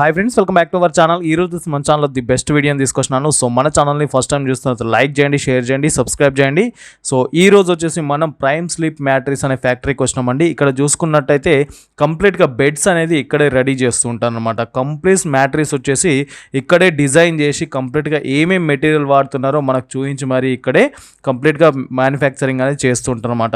Hi friends welcome back to our channel ఈ రోజు మన ఛానల్లో ది బెస్ట్ వీడియోని తీసుకొచ్చినాను. సో మన ఛానల్ని ఫస్ట్ టైం చూస్తున్నట్టు లైక్ చేయండి షేర్ చేయండి సబ్స్క్రైబ్ చేయండి. సో ఈ రోజు వచ్చేసి మనం ప్రైమ్ స్లీప్ మ్యాట్రిక్స్ అనే ఫ్యాక్టరీకి వచ్చినామండి. ఇక్కడ చూసుకున్నట్టయితే కంప్లీట్గా బెడ్స్ అనేది ఇక్కడే రెడీ చేస్తూ ఉంటారు అనమాట కంప్లీట్ మ్యాట్రిక్స్ వచ్చేసి ఇక్కడే డిజైన్ చేసి కంప్లీట్గా ఏమేమి మెటీరియల్ వాడుతున్నారో మనకు చూపించి మరి ఇక్కడే కంప్లీట్గా మ్యానుఫ్యాక్చరింగ్ అనేది చేస్తూ ఉంటారనమాట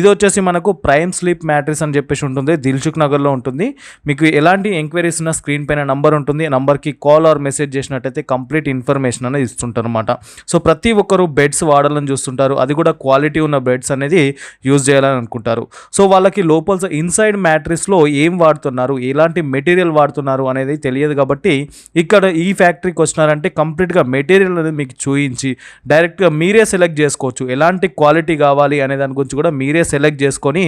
ఇది వచ్చేసి మనకు ప్రైమ్ స్లీప్ మ్యాట్రిక్స్ అని చెప్పేసి ఉంటుంది. దిల్సుఖ్ నగర్లో ఉంటుంది. మీకు ఎలాంటి ఎంక్వైరీస్ ఉన్న స్క్రీన్ పైన నంబర్ ఉంటుంది. నంబర్కి కాల్ ఆర్ మెసేజ్ చేసినట్టయితే కంప్లీట్ ఇన్ఫర్మేషన్ అనేది ఇస్తుంటారు అనమాట సో ప్రతి ఒక్కరు బెడ్స్ వాడాలని చూస్తుంటారు. అది కూడా క్వాలిటీ ఉన్న బెడ్స్ అనేది యూజ్ చేయాలని అనుకుంటారు. సో వాళ్ళకి లోపల ఇన్సైడ్ మ్యాట్రిస్లో ఏం వాడుతున్నారు? ఎలాంటి మెటీరియల్ వాడుతున్నారు అనేది తెలియదు కాబట్టి ఇక్కడ ఈ ఫ్యాక్టరీకి వచ్చినారంటే కంప్లీట్గా మెటీరియల్ అనేది మీకు చూయించి డైరెక్ట్గా మీరే సెలెక్ట్ చేసుకోవచ్చు. ఎలాంటి క్వాలిటీ కావాలి అనే దాని గురించి కూడా మీరే సెలెక్ట్ చేసుకొని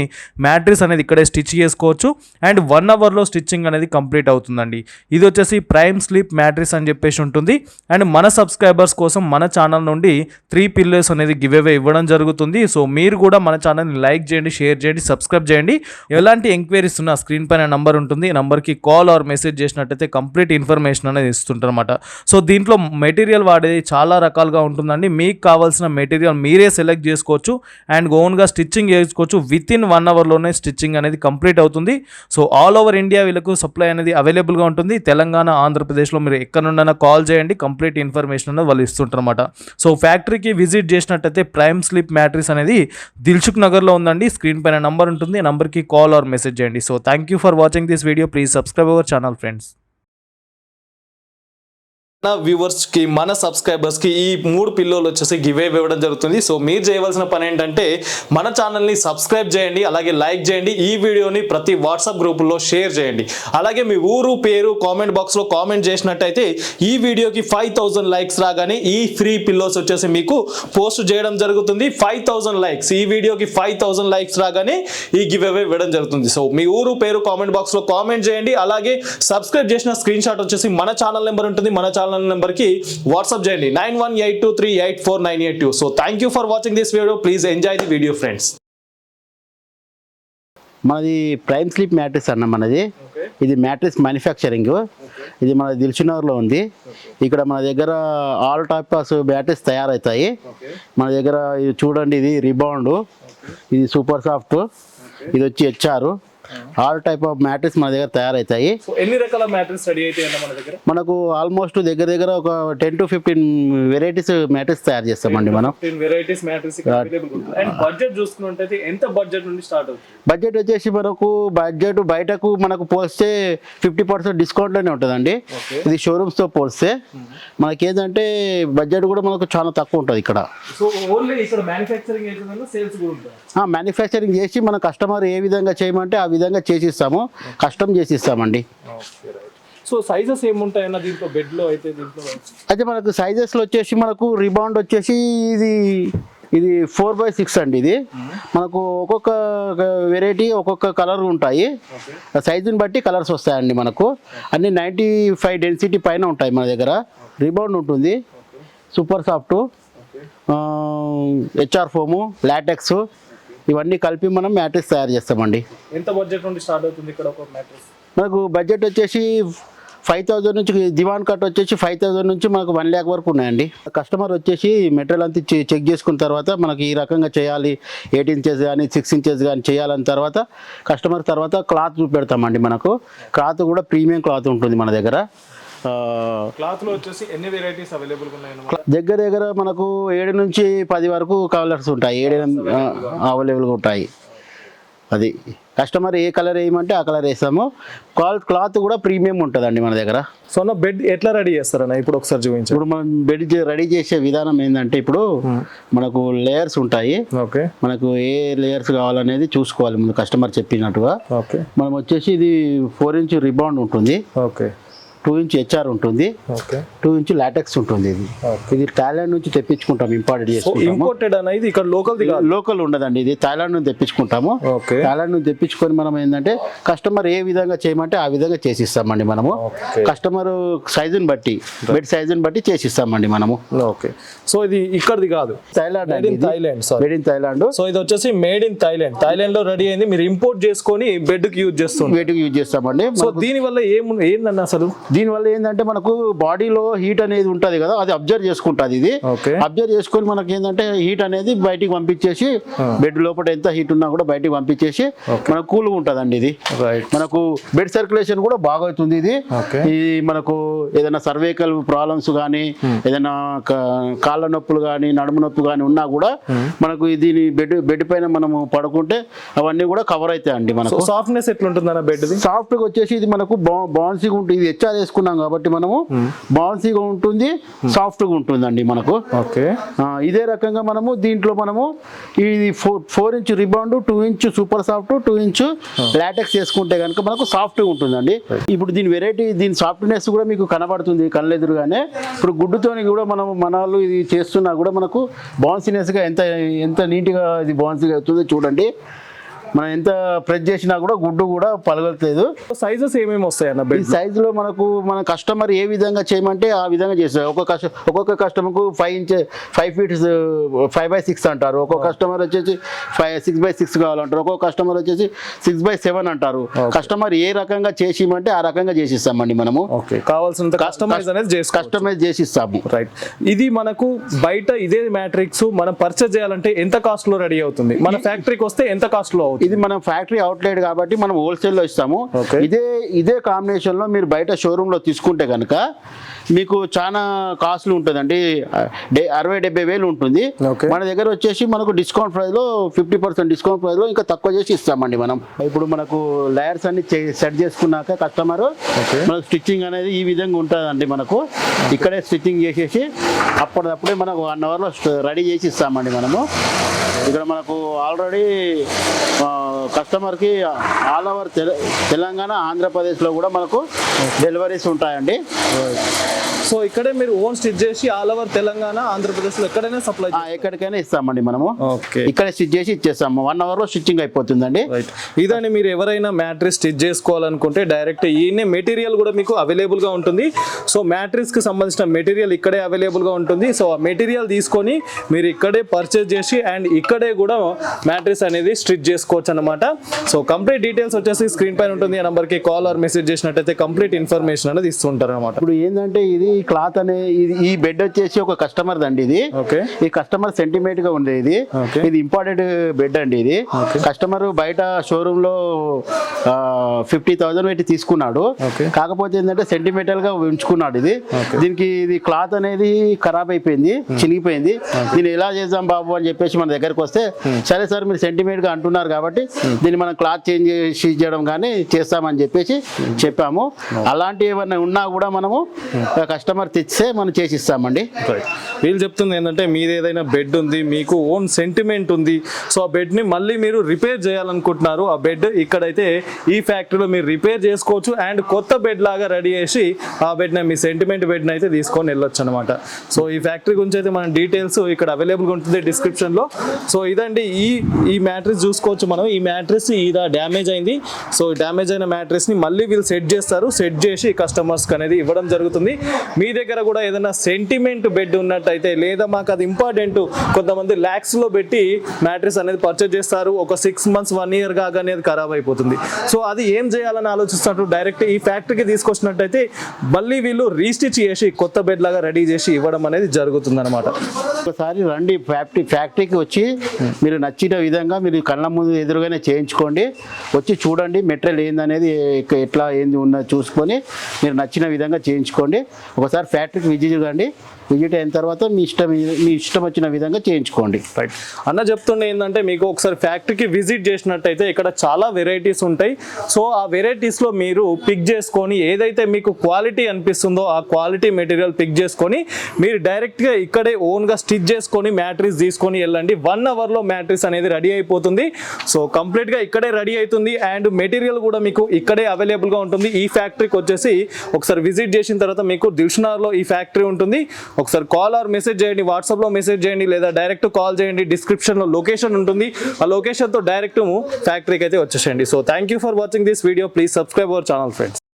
మ్యాట్రిస్ అనేది ఇక్కడే స్టిచ్ చేసుకోవచ్చు. అండ్ వన్ అవర్లో స్టిచ్చింగ్ అనేది కంప్లీట్ అవుతుందండి. ఇది వచ్చేసి ప్రైమ్ స్లీప్ మ్యాట్రిస్ అని చెప్పేసి ఉంటుంది. అండ్ మన సబ్స్క్రైబర్స్ కోసం మన ఛానల్ నుండి త్రీ పిల్లర్స్ అనేది గివ్ అవే ఇవ్వడం జరుగుతుంది. సో మీరు కూడా మన ఛానల్ని లైక్ చేయండి షేర్ చేయండి సబ్స్క్రైబ్ చేయండి. ఎలాంటి ఎంక్వైరీస్ ఉన్న స్క్రీన్ పైన నంబర్ ఉంటుంది. నెంబర్కి నంబర్కి కాల్ ఆర్ మెసేజ్ చేసినట్టయితే కంప్లీట్ ఇన్ఫర్మేషన్ అనేది ఇస్తుంటారనమాట సో దీంట్లో మెటీరియల్ వాడేది చాలా రకాలుగా ఉంటుందండి. మీకు కావాల్సిన మెటీరియల్ మీరే సెలెక్ట్ చేసుకోవచ్చు. అండ్ ఓన్గా స్టిచ్చింగ్ చేసుకోవచ్చు. విత్ ఇన్ వన్ అవర్లోనే స్టిచ్చింగ్ అనేది కంప్లీట్ అవుతుంది. సో ఆల్ ఓవర్ ఇండియా వీళ్ళకు సప్లై అనేది అవైలబుల్గా ఉంటుంది. తెలంగాణ ఆంధ్రప్రదేశ్లో మీరు ఎక్కడ నుండైనా కాల్ చేయండి కంప్లీట్ ఇన్ఫర్మేషన్ అనేది వాళ్ళు ఇస్తుంటారన్నమాట. సో ఫ్యాక్టరీకి విజిట్ చేసినట్టయితే ప్రైమ్ స్లిప్ మ్యాట్రిస్ అనేది దిల్సుఖ్ నగర్లో ఉందండి. స్క్రీన్ పైన నంబర్ ఉంటుంది నంబర్కి కాల్ ఆర్ మెసేజ్ చేయండి. So thank you for watching this video. Please subscribe our channel friends. మన వ్యూవర్స్కి మన సబ్స్క్రైబర్స్కి ఈ మూడు పిల్లోలు వచ్చేసి గివే ఇవ్వడం జరుగుతుంది. సో మీరు చేయవలసిన పని ఏంటంటే మన ఛానల్ని సబ్స్క్రైబ్ చేయండి అలాగే లైక్ చేయండి ఈ వీడియోని ప్రతి వాట్సాప్ గ్రూపుల్లో షేర్ చేయండి. అలాగే మీ ఊరు పేరు కామెంట్ బాక్స్లో కామెంట్ చేసినట్టయితే ఈ వీడియోకి ఫైవ్ థౌసండ్ లైక్స్ రాగానే ఈ ఫ్రీ పిల్లోస్ వచ్చేసి మీకు పోస్ట్ చేయడం జరుగుతుంది. ఫైవ్ థౌసండ్ లైక్స్ ఈ వీడియోకి ఫైవ్ థౌసండ్ లైక్స్ రాగానే ఈ గివ్ అవే ఇవ్వడం జరుగుతుంది. సో మీ ఊరు పేరు కామెంట్ బాక్స్లో కామెంట్ చేయండి. అలాగే సబ్స్క్రైబ్ చేసిన స్క్రీన్ షాట్ వచ్చేసి మన ఛానల్ నెంబర్ ఉంటుంది. మన ఛానల్ నెంబర్కి వాట్సాప్ చేయండి. Nine one eight two three eight four nine eight two. So thank you for watching this video please enjoy the video friends మనది ప్రైమ్ స్లీప్ మ్యాట్రిక్స్ అన్న మనది. ఇది మ్యాట్రిక్స్ మ్యానుఫ్యాక్చరింగ్. ఇది మన దిల్చునగర్లో ఉంది. ఇక్కడ మన దగ్గర ఆల్ టైప్ ఆఫ్ బ్యాటరీస్ తయారవుతాయి మన దగ్గర ఇది చూడండి ఇది రిబౌండ్. ఇది సూపర్ సాఫ్ట్. ఇది వచ్చి HR. All type of mattress మన దగ్గర తయారవుతాయి ఎన్ని రకాల మ్యాట్రిక్స్ రెడీ అయితే మన దగ్గర? మనకు ఆల్మోస్ట్ దగ్గర దగ్గర ఒక ten to fifteen varieties mattress తయారు చేస్తామండి మనం. వెరైటీస్ మ్యాట్రిక్స్ బడ్జెట్ చూసుకున్నట్టయితే ఎంత బడ్జెట్ నుండి స్టార్ట్ అవుతుంది? బడ్జెట్ వచ్చేసి మనకు బడ్జెట్ బయటకు మనకు పోలిస్తే ఫిఫ్టీ పర్సెంట్ డిస్కౌంట్లోనే ఉంటుందండి. ఇది షోరూమ్స్తో పోలిస్తే మనకి ఏంటంటే బడ్జెట్ కూడా మనకు చాలా తక్కువ ఉంటుంది ఇక్కడ. మ్యానుఫ్యాక్చరింగ్ చేసి మన కస్టమర్ ఏ విధంగా చేయమంటే ఆ విధంగా చేసి ఇస్తాము కస్టమ్ చేసి ఇస్తామండి సో సైజెస్ ఏముంటాయన్న దీంట్లో బెడ్లో అయితే దీంట్లో? అయితే మనకు సైజెస్లో వచ్చేసి మనకు రిబౌండ్ వచ్చేసి ఇది ఇది ఫోర్ బై సిక్స్ అండి ఇది. మనకు ఒక్కొక్క వెరైటీ ఒక్కొక్క కలర్ ఉంటాయి. సైజుని బట్టి కలర్స్ వస్తాయండి మనకు. అన్ని నైంటీ ఫైవ్ డెన్సిటీ పైన ఉంటాయి మన దగ్గర. రిబౌండ్ ఉంటుంది. Super soft. HR foam latex. ఇవన్నీ కలిపి మనం మ్యాట్రిక్స్ తయారు చేస్తామండి. ఎంత బడ్జెట్ నుండి స్టార్ట్ అవుతుంది ఇక్కడ ఒక మ్యాట్రిక్స్? మనకు బడ్జెట్ వచ్చేసి ఫైవ్ థౌజండ్ నుంచి దివాన్ కట్ వచ్చేసి ఫైవ్ థౌజండ్ నుంచి మనకు వన్ ల్యాక్ వరకు ఉన్నాయండి. కస్టమర్ వచ్చేసి మెటీరియల్ అంతా చెక్ చేసుకున్న తర్వాత మనకి ఈ రకంగా చేయాలి. ఎయిట్ ఇంచెస్ కానీ సిక్స్ ఇంచెస్ కానీ చేయాలని తర్వాత కస్టమర్ తర్వాత క్లాత్ చూపెడతామండి మనకు. క్లాత్ కూడా ప్రీమియం క్లాత్ ఉంటుంది మన దగ్గర. ఆ, క్లాత్లో వచ్చేసి ఎన్ని వెరైటీస్ అవైలబుల్ ఉన్నాయి దగ్గర దగ్గర మనకు ఏడు నుంచి పది వరకు కలర్స్ ఉంటాయి. ఏడు అవైలబుల్గా ఉంటాయి. అది కస్టమర్ ఏ కలర్ వేయమంటే ఆ కలర్ వేస్తాము. క్లాత్ క్లాత్ కూడా ప్రీమియం ఉంటుందండి మన దగ్గర. సో నా బెడ్ ఎట్లా రెడీ చేస్తారన్న? ఇప్పుడు ఒకసారి చూపించండి ఇప్పుడు మనం బెడ్ రెడీ చేసే విధానం ఏంటంటే ఇప్పుడు మనకు లేయర్స్ ఉంటాయి. ఓకే. మనకు ఏ లేయర్స్ కావాలనేది చూసుకోవాలి. ముందు కస్టమర్ చెప్పినట్టుగా. ఓకే. మనం వచ్చేసి ఇది ఫోర్ ఇంచ్ రిబౌండ్ ఉంటుంది. ఓకే. టూ ఇంచ్ హెచ్ఆర్ ఉంటుంది. టూ ఇంచ్ లాటెక్స్ ఉంటుంది ఇది. ఇది థాయిలాండ్ నుంచి తెప్పించుకుంటాం ఇంపార్టెడ్ ఇంపోర్టెడ్ అనేది ఇక్కడ లోకల్ లోకల్ ఉండదండి ఇది థాయిలాండ్ నుంచి తెప్పించుకుంటాము. ఓకే. థాయిలాండ్ నుంచి తెప్పించుకొని మనం ఏంటంటే కస్టమర్ ఏ విధంగా చేయమంటే ఆ విధంగా చేసిస్తామండి మనము. కస్టమర్ సైజుని బట్టి బెడ్ సైజుని బట్టి చేసిస్తామండి మనము. ఓకే. సో ఇది ఇక్కడిది కాదు. Thailand made in Thailand sorry made in Thailand so ఇది వచ్చేసి మేడ్ ఇన్ థైలాండ్ థైలాండ్లో రెడీ అయింది. మీరు ఇంపోర్ట్ చేసుకొని బెడ్కి యూజ్ చేస్తుంది వేటికి యూజ్ చేస్తామండి. సో దీని వల్ల ఏము ఏందన్న అసలు? దీనివల్ల ఏంటంటే మనకు బాడీలో హీట్ అనేది ఉంటుంది కదా అది అబ్జర్వ్ చేసుకుంటుంది ఇది. అబ్జర్వ్ చేసుకొని మనకి ఏంటంటే హీట్ అనేది బయటికి పంపించేసి బెడ్ లోపల ఎంత హీట్ ఉన్నా కూడా బయటికి పంపించేసి మనకు కూల్గా ఉంటుందండి ఇది. మనకు బెడ్ సర్క్యులేషన్ కూడా బాగా అవుతుంది ఇది. ఈ మనకు ఏదైనా సర్వైకల్ ప్రాబ్లమ్స్ కానీ ఏదైనా కా- కాళ్ళ నొప్పులు కానీ నడుము నొప్పి కానీ ఉన్నా కూడా మనకు దీని బెడ్ బెడ్ పైన మనము పడుకుంటే అవన్నీ కూడా కవర్ అవుతాయండి మనకు. సాఫ్ట్నెస్ ఎట్లుంటుందన్న బెడ్ది? సాఫ్ట్గా వచ్చేసి ఇది మనకు బౌన్సీగా ఉంటుంది ఇది హెచ్ఆర్ వేసుకున్నాం కాబట్టి మనము బౌన్సీగా ఉంటుంది సాఫ్ట్గా ఉంటుందండి మనకు. ఓకే. ఇదే రకంగా మనము దీంట్లో మనము ఇది four four inch rebound two inch super soft two inch latex వేసుకుంటే కనుక మనకు సాఫ్ట్గా ఉంటుందండి. ఇప్పుడు దీని వెరైటీ దీని సాఫ్ట్నెస్ కూడా మీకు కనబడుతుంది కళ్ళెదురుగానే. ఇప్పుడు గుడ్డుతోని కూడా మనం మన వాళ్ళు ఇది చేస్తున్నా కూడా మనకు బౌన్సీనెస్గా ఎంత ఎంత నీట్గా ఇది బౌన్సీగా అవుతుందో చూడండి. మనం ఎంత ప్రెస్ చేసినా కూడా గుడ్డు కూడా పలగలేదు సైజెస్ ఏమేమి వస్తాయి అన్న ఈ సైజులో మనకు మన కస్టమర్ ఏ విధంగా చేయమంటే ఆ విధంగా చేస్తారు. ఒక్కొక్క ఒక్కొక్క కస్టమర్కు five inch five feet five by six అంటారు. ఒక్కొక్క కస్టమర్ వచ్చేసి ఫైవ్ సిక్స్ బై సిక్స్ కావాలంటారు. ఒక్కొక్క కస్టమర్ వచ్చేసి సిక్స్ బై సెవెన్ అంటారు. కస్టమర్ ఏ రకంగా చేసిమంటే ఆ రకంగా చేసిస్తామండి మనము. ఓకే. కావాల్సినంత కస్టమైజ్ అనేది కస్టమైజ్ చేసిస్తాము. రైట్ ఇది మనకు బయట ఇదే మ్యాట్రిక్స్ మనం పర్చేజ్ చేయాలంటే ఎంత కాస్ట్లో రెడీ అవుతుంది? మన ఫ్యాక్టరీకి వస్తే ఎంత కాస్ట్లో అవుతుంది? ఇది మనం ఫ్యాక్టరీ అవుట్లెట్ కాబట్టి మనం హోల్సేల్లో ఇస్తాము. ఇదే ఇదే కాంబినేషన్లో మీరు బయట షోరూంలో తీసుకుంటే కనుక మీకు చాలా కాస్ట్లీ ఉంటుందండి. అరవై డెబ్బై వేలు ఉంటుంది. మన దగ్గర వచ్చేసి మనకు డిస్కౌంట్ ప్రైస్లో ఫిఫ్టీ పర్సెంట్ డిస్కౌంట్ ప్రైస్లో ఇంకా తక్కువ చేసి ఇస్తామండి మనం. ఇప్పుడు మనకు లేయర్స్ అన్ని సెట్ చేసుకున్నాక కస్టమర్. మనకు స్టిచ్చింగ్ అనేది ఈ విధంగా ఉంటుందండి మనకు. ఇక్కడే స్టిచ్చింగ్ చేసేసి అప్పటిదప్పుడే మనకు వన్ అవర్లో రెడీ చేసి ఇస్తామండి మనము. ఇక్కడ మనకు ఆల్రెడీ కస్టమర్కి ఆల్ ఓవర్ తెలంగాణ ఆంధ్రప్రదేశ్లో కూడా మనకు డెలివరీస్ ఉంటాయండి. సో ఇక్కడే మీరు ఓన్ స్టిచ్ చేసి ఆల్ ఓవర్ తెలంగాణ ఆంధ్రప్రదేశ్లో ఎక్కడైనా సప్లై ఎక్కడికైనా ఇస్తామండి మనము. ఓకే. ఇక్కడే స్టిచ్ చేసి ఇచ్చేస్తాము. వన్ అవర్లో స్టిచ్చింగ్ అయిపోతుందండి. రైట్. ఇదండి మీరు ఎవరైనా మ్యాట్రిస్ స్టిచ్ చేసుకోవాలనుకుంటే డైరెక్ట్ ఈయనే మెటీరియల్ కూడా మీకు available గా ఉంటుంది. సో మ్యాట్రిస్కి సంబంధించిన మెటీరియల్ ఇక్కడే available గా ఉంటుంది. సో ఆ మెటీరియల్ తీసుకొని మీరు ఇక్కడే పర్చేజ్ చేసి అండ్ ఇక్కడే కూడా మ్యాట్రిస్ అనేది స్టిచ్ చేసుకోవచ్చు అనమాట సో కంప్లీట్ డీటెయిల్స్ వచ్చేసి స్క్రీన్ పైన ఉంటుంది. ఆ నెంబర్కి కాల్ ఆర్ మెసేజ్ చేసినట్టయితే కంప్లీట్ ఇన్ఫర్మేషన్ అనేది ఇస్తుంటారు అనమాట ఇప్పుడు ఏంటంటే ఇది క్లాత్ అనే ఇది ఈ బెడ్ వచ్చేసి ఒక కస్టమర్ దండి ఇది. ఓకే. ఈ కస్టమర్ సెంటిమేట్గా ఉంది ఇది. ఇది ఇంపార్టెంట్ బెడ్ అండి ఇది. కస్టమర్ బయట షోరూమ్లో ఫిఫ్టీ థౌసండ్ పెట్టి తీసుకున్నాడు. కాకపోతే ఏంటంటే సెంటిమెంటల్గా ఉంచుకున్నాడు ఇది. దీనికి ఇది క్లాత్ అనేది ఖరాబ్ అయిపోయింది చినిగిపోయింది. దీన్ని ఎలా చేద్దాం బాబు అని చెప్పేసి మన దగ్గరకు వస్తే సరే సార్ మీరు సెంటిమెంట్గా అంటున్నారు కాబట్టి దీన్ని మనం క్లాత్ చేంజ్ చేసి చేయడం కానీ చేస్తామని చెప్పేసి చెప్పాము. అలాంటి ఏమైనా ఉన్నా కూడా మనము కస్టమర్ తెచ్చితే మనం చేసి ఇస్తామండి. వీళ్ళు చెప్తుంది ఏంటంటే మీది ఏదైనా బెడ్ ఉంది మీకు ఓన్ సెంటిమెంట్ ఉంది. సో ఆ బెడ్ని మళ్ళీ మీరు రిపేర్ చేయాలనుకుంటున్నారు. ఆ బెడ్ ఇక్కడైతే ఈ ఫ్యాక్టరీలో మీరు రిపేర్ చేసుకోవచ్చు అండ్ కొత్త బెడ్ లాగా రెడీ చేసి ఆ బెడ్ని మీ సెంటిమెంట్ బెడ్ని అయితే తీసుకొని వెళ్ళొచ్చు అనమాట సో ఈ ఫ్యాక్టరీ గురించి అయితే మన డీటెయిల్స్ ఇక్కడ అవైలబుల్గా ఉంటుంది డిస్క్రిప్షన్లో సో ఇదండి ఈ ఈ మ్యాట్రిస్ చూసుకోవచ్చు మనం. ఈ మ్యాట్రిస్ ఇది డ్యామేజ్ అయింది. సో డ్యామేజ్ అయిన మ్యాట్రిస్ని మళ్ళీ వీళ్ళు సెట్ చేస్తారు. సెట్ చేసి కస్టమర్స్కి అనేది ఇవ్వడం జరుగుతుంది. మీ దగ్గర కూడా ఏదైనా సెంటిమెంట్ బెడ్ ఉన్నట్టయితే లేదా మాకు అది ఇంపార్టెంట్ కొంతమంది ల్యాక్స్లో పెట్టి మ్యాట్రిస్ అనేది పర్చేజ్ చేస్తారు. ఒక సిక్స్ మంత్స్ వన్ ఇయర్ కాగానే అది ఖరాబ్ అయిపోతుంది. సో అది ఏం చేయాలని ఆలోచిస్తున్నట్టు డైరెక్ట్ ఈ ఫ్యాక్టరీకి తీసుకొచ్చినట్టయితే మళ్ళీ వీళ్ళు రీస్టిచ్ చేసి కొత్త బెడ్ లాగా రెడీ చేసి ఇవ్వడం అనేది జరుగుతుంది అనమాట ఒకసారి రండి ఫ్యాక్టరీ ఫ్యాక్టరీకి వచ్చి మీరు నచ్చిన విధంగా మీరు కళ్ళ ముందు ఎదురుగానే చేయించుకోండి వచ్చి చూడండి మెటీరియల్ ఏందనేది ఎట్లా ఏంది ఉన్నది చూసుకొని మీరు నచ్చిన విధంగా చేయించుకోండి. ఒకసారి ఫ్యాక్టరీకి విజిట్ కండి విజిట్ అయిన తర్వాత మీ ఇష్టం మీ ఇష్టం వచ్చిన విధంగా చేయించుకోండి. రైట్ అన్న చెప్తుండే ఏంటంటే మీకు ఒకసారి ఫ్యాక్టరీకి విజిట్ చేసినట్టయితే ఇక్కడ చాలా వెరైటీస్ ఉంటాయి. సో ఆ వెరైటీస్లో మీరు పిక్ చేసుకొని ఏదైతే మీకు క్వాలిటీ అనిపిస్తుందో ఆ క్వాలిటీ మెటీరియల్ పిక్ చేసుకొని మీరు డైరెక్ట్గా ఇక్కడే ఓన్గా స్టిచ్ చేసుకొని మ్యాట్రిస్ తీసుకొని వెళ్ళండి. వన్ అవర్లో మ్యాట్రిస్ అనేది రెడీ అయిపోతుంది. సో కంప్లీట్గా ఇక్కడే రెడీ అవుతుంది. అండ్ మెటీరియల్ కూడా మీకు ఇక్కడే అవైలబుల్గా ఉంటుంది. ఈ ఫ్యాక్టరీకి వచ్చేసి ఒకసారి విజిట్ చేసిన తర్వాత మీకు దిల్షునార్లో ఈ ఫ్యాక్టరీ ఉంటుంది. ఒకసారి కాల్ ఆర్ మెసేజ్ చేయండి వాట్సాప్లో మెసేజ్ చేయండి లేదా డైరెక్ట్ కాల్ చేయండి డిస్క్రిప్షన్లో లొకేషన్ ఉంటుంది. ఆ లొకేషన్తో డైరెక్ట్ ఫ్యాక్టరీకి అయితే వచ్చేసేయండి. So thank you for watching this video please subscribe our channel friends